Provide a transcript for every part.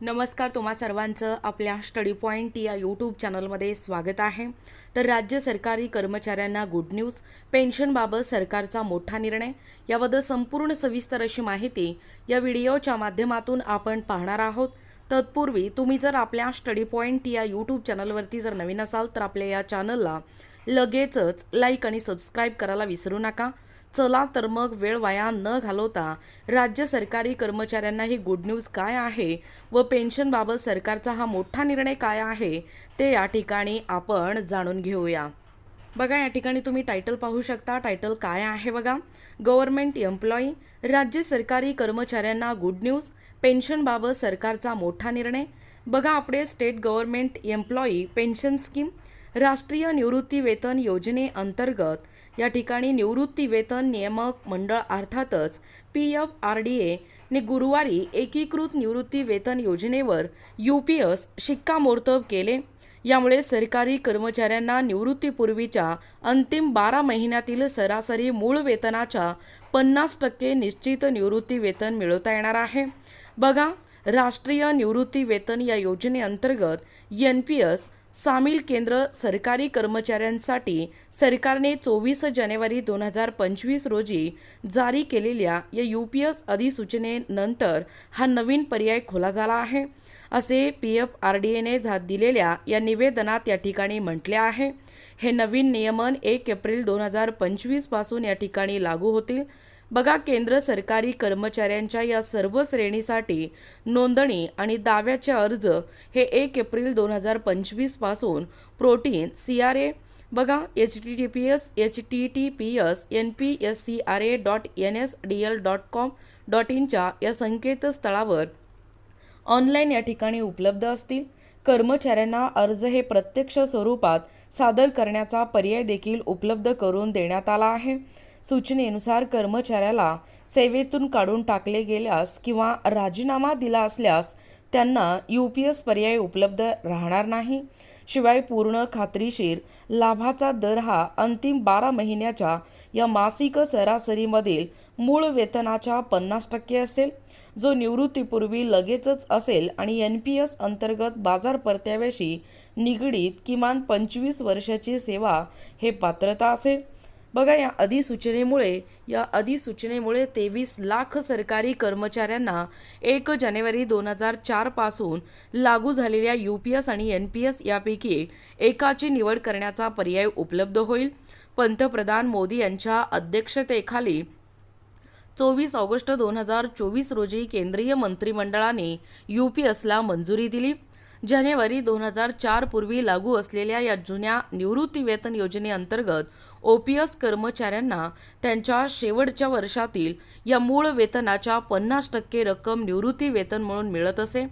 नमस्कार तुम्हा सर्वांचं आपल्या स्टडी पॉईंट या यूट्यूब चॅनलमध्ये स्वागत आहे. तर राज्य सरकारी कर्मचाऱ्यांना गुड न्यूज पेन्शनबाबत सरकारचा मोठा निर्णय. याबद्दल संपूर्ण सविस्तर अशी माहिती या व्हिडिओच्या माध्यमातून आपण पाहणार आहोत. तत्पूर्वी तुम्ही जर आपल्या स्टडी पॉईंट या यूट्यूब चॅनलवरती जर नवीन असाल तर आपल्या या चॅनलला लगेचच लाईक आणि सबस्क्राईब करायला विसरू नका. चला तर मग वेळ वाया न घालवता राज्य सरकारी कर्मचाऱ्यांना ही गुड न्यूज काय आहे व पेन्शनबाबत सरकारचा हा मोठा निर्णय काय आहे ते या ठिकाणी आपण जाणून घेऊया. बघा या ठिकाणी तुम्ही टायटल पाहू शकता. टायटल काय आहे बघा? गव्हर्नमेंट एम्प्लॉई राज्य सरकारी कर्मचाऱ्यांना गुड न्यूज पेन्शनबाबत सरकारचा मोठा निर्णय. बघा आपले state government employee pension scheme राष्ट्रीय निवृत्ती वेतन योजनेअंतर्गत या ठिकाणी निवृत्ती वेतन नियामक मंडळ अर्थातच पी एफ आर डी एने गुरुवारी एकीकृत निवृत्ती वेतन योजनेवर यू पी एस शिक्कामोर्तब केले. यामुळे सरकारी कर्मचाऱ्यांना निवृत्तीपूर्वीच्या अंतिम बारा महिन्यातील सरासरी मूळ वेतनाच्या पन्नास टक्के निश्चित निवृत्ती वेतन मिळवता येणार आहे. बघा राष्ट्रीय निवृत्ती वेतन या योजनेअंतर्गत एन पी एस सामील केंद्र सरकारी कर्मचाऱ्यांसाठी सरकारने चोवीस जानेवारी दोन हजार पंचवीस रोजी जारी केलेल्या या यू पी एस अधिसूचनेनंतर हा नवीन पर्याय खुला झाला आहे. असे पी एफ आर डी एने झा दिलेल्या या निवेदनात या ठिकाणी म्हटले आहे. हे नवीन नियमन एक एप्रिल दोन हजार पंचवीसपासून या ठिकाणी लागू होतील. बघा केंद्र सरकारी कर्मचाऱ्यांच्या या सर्व श्रेणीसाठी नोंदणी आणि दाव्याचे अर्ज हे एक एप्रिल दोन हजार पंचवीसपासून प्रोटीन सी आर ए बघा H T T P S H T T P S N P S C R A dot N S D L dot com dot इनच्या या संकेतस्थळावर ऑनलाईन या ठिकाणी उपलब्ध असतील. कर्मचाऱ्यांना अर्ज हे प्रत्यक्ष स्वरूपात सादर करण्याचा पर्याय देखील उपलब्ध करून देण्यात आला आहे. सूचनेनुसार कर्मचाऱ्याला सेवेतून काढून टाकले गेल्यास किंवा राजीनामा दिला असल्यास त्यांना यू पी एस पर्याय उपलब्ध राहणार नाही. शिवाय पूर्ण खात्रीशीर लाभाचा दर हा अंतिम बारा महिन्याच्या या मासिक सरासरीमधील मूळ वेतनाच्या पन्नास टक्के असेल जो निवृत्तीपूर्वी लगेचच असेल आणि एन पी एस अंतर्गत बाजार परत्याव्याशी निगडीत किमान पंचवीस वर्षाची सेवा हे पात्रता असेल. बघा या अधिसूचनेमुळे या अधिसूचनेमुळे तेवीस लाख सरकारी कर्मचाऱ्यांना एक जानेवारी दोन हजार चारपासून लागू झालेल्या यू पी एस आणि एन पी एस यापैकी एकाची निवड करण्याचा पर्याय उपलब्ध होईल. पंतप्रधान मोदी यांच्या अध्यक्षतेखाली चोवीस ऑगस्ट दोन हजार चोवीस रोजी केंद्रीय मंत्रिमंडळाने यू पी एसला मंजुरी दिली. जानेवारी दोन हजार चार पूर्वी लागू असलेल्या या जुन्या निवृत्तीवेतन योजनेअंतर्गत ओ पी एस कर्मचाऱ्यांना त्यांच्या शेवटच्या वर्षातील या मूळ वेतनाच्या पन्नास टक्के रक्कम निवृत्ती वेतन म्हणून मिळत असे.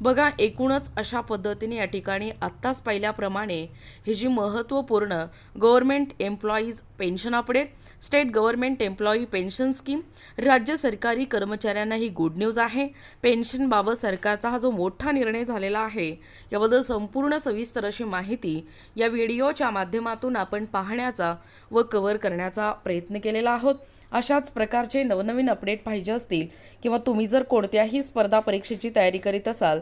बघा एकूणच अशा पद्धतीने या ठिकाणी आत्ताच पाहिल्याप्रमाणे ही जी महत्त्वपूर्ण government employees pension update state government employee pension scheme राज्य सरकारी कर्मचाऱ्यांना ही गुड न्यूज आहे. पेन्शनबाबत सरकारचा हा जो मोठा निर्णय झालेला आहे याबद्दल संपूर्ण सविस्तर अशी माहिती या व्हिडिओच्या माध्यमातून आपण पाहण्याचा व कव्हर करण्याचा प्रयत्न केलेला आहोत. अशाच प्रकारचे नवनवीन अपडेट पाहिजे असतील किंवा तुम्ही जर कोणत्याही स्पर्धा परीक्षेची तयारी करीत असाल